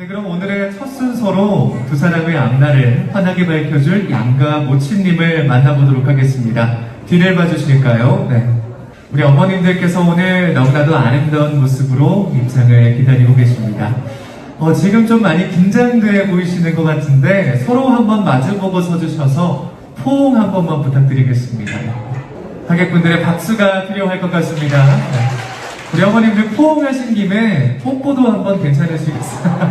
네, 그럼 오늘의 첫 순서로 두 사람의 앞날을 환하게 밝혀줄 양가 모친님을 만나보도록 하겠습니다. 뒤를 봐주실까요? 네. 우리 어머님들께서 오늘 너무나도 아름다운 모습으로 입장을 기다리고 계십니다. 어, 지금 좀 많이 긴장돼 보이시는 것 같은데 서로 한번 마주보고 서주셔서 포옹 한 번만 부탁드리겠습니다. 하객분들의 박수가 필요할 것 같습니다. 네. 우리 어머님들 포옹하신 김에 뽀뽀도 한번 괜찮으시겠어요?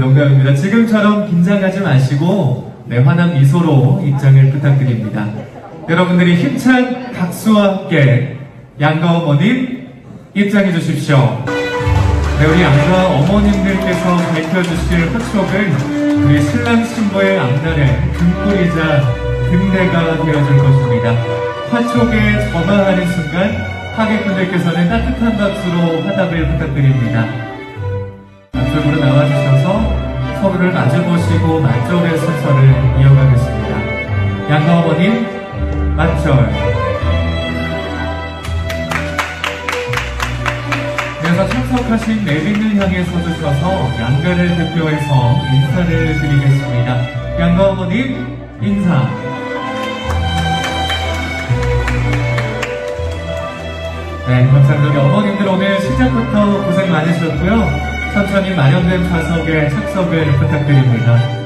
네, 농담입니다. 지금처럼 긴장하지 마시고 네, 환한 미소로 입장을 부탁드립니다. 여러분들이 힘찬 박수와 함께 양가 어머님 입장해 주십시오. 네, 우리 양가 어머님들께서 밝혀주실 화촉은 우리 신랑 신부의 앞날에 등불이자 등대가 되어줄 것입니다. 화촉에 점화하는 순간 하객분들께서는 따뜻한 박수로 화답을 부탁드립니다. 앞쪽으로 나와주셔서 서로를 마주보시고 맞절의 순서를 이어가겠습니다. 양가 어머님, 맞절. 그래서 참석하신 내빈을 향해 서주셔서 양가를 대표해서 인사를 드리겠습니다. 양가 어머님, 인사. 네, 감사합니다. 우리 어머님들 오늘 시작부터 고생 많으셨고요. 천천히 마련된 좌석에 착석을 부탁드립니다.